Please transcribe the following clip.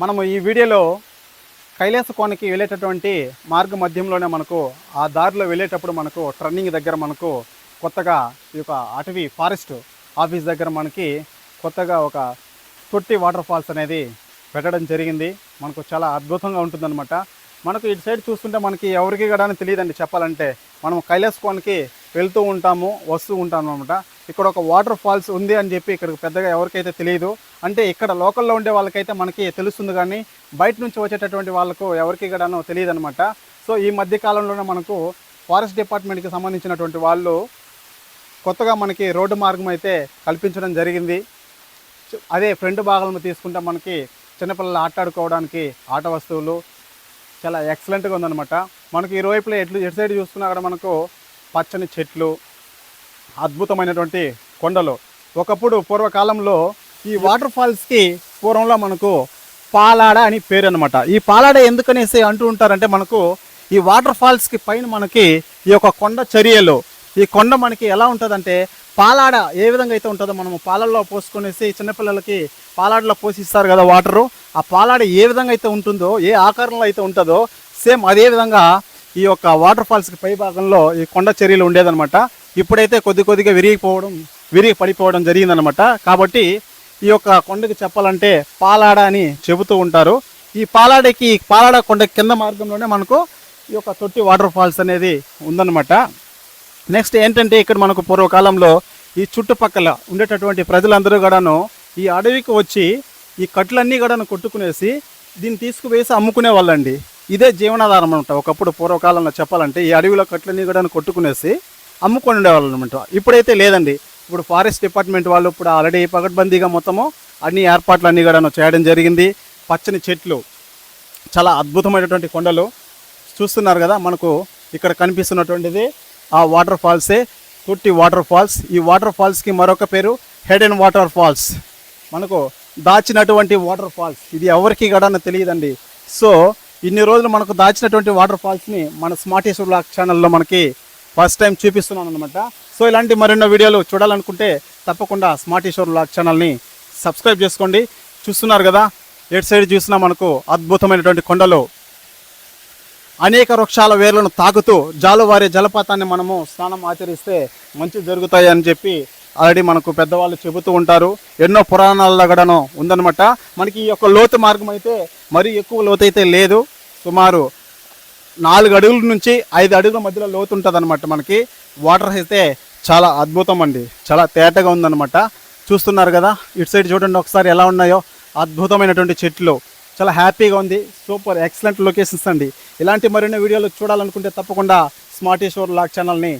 మనము ఈ వీడియోలో కైలాస కోనకి వెళ్ళేటటువంటి మార్గ మధ్యంలోనే మనకు ఆ దారిలో వెళ్ళేటప్పుడు మనకు టర్నింగ్ దగ్గర మనకు కొత్తగా ఈ యొక్క అటవీ ఫారెస్ట్ ఆఫీస్ దగ్గర మనకి కొత్తగా ఒక తొట్టి వాటర్ ఫాల్స్ అనేది పెట్టడం జరిగింది. మనకు చాలా అద్భుతంగా ఉంటుందన్నమాట. మనకు ఇటు సైడ్ చూస్తుంటే మనకి ఎవరికి కూడా తెలియదండి చెప్పాలంటే. మనం కైలాస కోనకి వెళ్తూ ఉంటాము వస్తూ ఉంటాము అనమాట ఇక్కడ ఒక వాటర్ ఫాల్స్ ఉంది అని చెప్పి ఇక్కడికి పెద్దగా ఎవరికైతే తెలియదు. అంటే ఇక్కడ లోకల్లో ఉండే వాళ్ళకైతే మనకి తెలుస్తుంది కానీ బయట నుంచి వచ్చేటటువంటి వాళ్ళకు ఎవరికి కూడాను తెలియదు అనమాట సో ఈ మధ్య కాలంలోనే మనకు ఫారెస్ట్ డిపార్ట్మెంట్కి సంబంధించినటువంటి వాళ్ళు కొత్తగా మనకి రోడ్డు మార్గం అయితే కల్పించడం జరిగింది. అదే ఫ్రంట్ భాగాలను తీసుకుంటే మనకి చిన్నపిల్లలు ఆటాడుకోవడానికి ఆట వస్తువులు చాలా ఎక్సలెంట్గా ఉందన్నమాట. మనకి ఈ ఎట్లు ఎటు సైడ్ చూసుకున్నా అక్కడ మనకు పచ్చని చెట్లు అద్భుతమైనటువంటి కొండలు. ఒకప్పుడు పూర్వకాలంలో ఈ వాటర్ ఫాల్స్కి పూర్వంలో మనకు పాలాడ అని పేరు అనమాట ఈ పాలాడ ఎందుకనేసి అంటూ ఉంటారంటే మనకు ఈ వాటర్ ఫాల్స్కి పైన మనకి ఈ యొక్క కొండ చర్యలు. ఈ కొండ మనకి ఎలా ఉంటుందంటే పాలాడ ఏ విధంగా అయితే ఉంటుందో మనము పాలల్లో పోసుకునేసి చిన్నపిల్లలకి పాలాడలో పోసిస్తారు కదా వాటరు. ఆ పాలాడ ఏ విధంగా అయితే ఉంటుందో ఏ ఆకారంలో అయితే ఉంటుందో సేమ్ అదే విధంగా ఈ యొక్క వాటర్ ఫాల్స్కి పై భాగంలో ఈ కొండ చర్యలు ఉండేదన్నమాట. ఇప్పుడైతే కొద్ది కొద్దిగా విరిగిపోవడం విరిగి పడిపోవడం జరిగిందనమాట కాబట్టి ఈ యొక్క కొండకి చెప్పాలంటే పాలాడ అని చెబుతూ ఉంటారు. ఈ పాలాడకి పాలాడ కొండ కింద మార్గంలోనే మనకు ఈ యొక్క తొట్టి వాటర్ ఫాల్స్ అనేది ఉందన్నమాట. నెక్స్ట్ ఏంటంటే ఇక్కడ మనకు పూర్వకాలంలో ఈ చుట్టుపక్కల ఉండేటటువంటి ప్రజలందరూ కూడాను ఈ అడవికి వచ్చి ఈ కట్లన్నీ కూడాను కొట్టుకునేసి దీన్ని తీసుకువేసి అమ్ముకునే వాళ్ళండి ఇదే జీవనాధారం అనమాట ఒకప్పుడు పూర్వకాలంలో చెప్పాలంటే ఈ అడవిలో కట్లన్నీ కూడా కొట్టుకునేసి అమ్ముకొని ఉండేవాళ్ళు అనమాట ఇప్పుడైతే లేదండి. ఇప్పుడు ఫారెస్ట్ డిపార్ట్మెంట్ వాళ్ళు ఇప్పుడు ఆల్రెడీ పగడ్బందీగా మొత్తము అన్ని ఏర్పాట్లు అన్నీ కూడా చేయడం జరిగింది. పచ్చని చెట్లు చాలా అద్భుతమైనటువంటి కొండలు చూస్తున్నారు కదా మనకు ఇక్కడ కనిపిస్తున్నటువంటిది ఆ వాటర్ ఫాల్సే తుట్టి వాటర్ ఫాల్స్. ఈ వాటర్ ఫాల్స్కి మరొక పేరు హెడ్ అండ్ వాటర్ ఫాల్స్. మనకు దాచినటువంటి వాటర్ ఫాల్స్. ఇది ఎవరికి కూడా తెలియదండి. సో ఇన్ని రోజులు మనకు దాచినటువంటి వాటర్ ఫాల్స్ని మన స్మార్టేశ్వర్ లాక్ ఛానల్లో మనకి ఫస్ట్ టైం చూపిస్తున్నాను అనమాట సో ఇలాంటి మరెన్నో వీడియోలు చూడాలనుకుంటే తప్పకుండా స్మార్టేశ్వర్ లాక్ ఛానల్ని సబ్స్క్రైబ్ చేసుకోండి. చూస్తున్నారు కదా ఎటు సైడ్ చూసినా మనకు అద్భుతమైనటువంటి కొండలు. అనేక వృక్షాల వేర్లను తాకుతూ జాలువారే జలపాతాన్ని మనము స్నానం ఆచరిస్తే మంచి జరుగుతాయి అని చెప్పి ఆల్రెడీ మనకు పెద్దవాళ్ళు చెబుతూ ఉంటారు. ఎన్నో పురాణాల్లో కూడాను ఉందనమాట మనకి ఈ యొక్క లోతు మార్గం అయితే మరీ ఎక్కువ లోతు అయితే లేదు. సుమారు నాలుగు అడుగుల నుంచి ఐదు అడుగుల మధ్యలో లోతు ఉంటుంది అనమాట మనకి. వాటర్ అయితే చాలా అద్భుతం అండి. చాలా తేటగా ఉందనమాట చూస్తున్నారు కదా ఇటు సైడ్ చూడండి ఒకసారి ఎలా ఉన్నాయో. అద్భుతమైనటువంటి చెట్లు. చాలా హ్యాపీగా ఉంది. సూపర్ ఎక్సలెంట్ లొకేషన్స్ అండి. ఇలాంటి మరిన్ని వీడియోలు చూడాలనుకుంటే తప్పకుండా స్మార్టేశ్వర్ లాక్ ఛానల్ని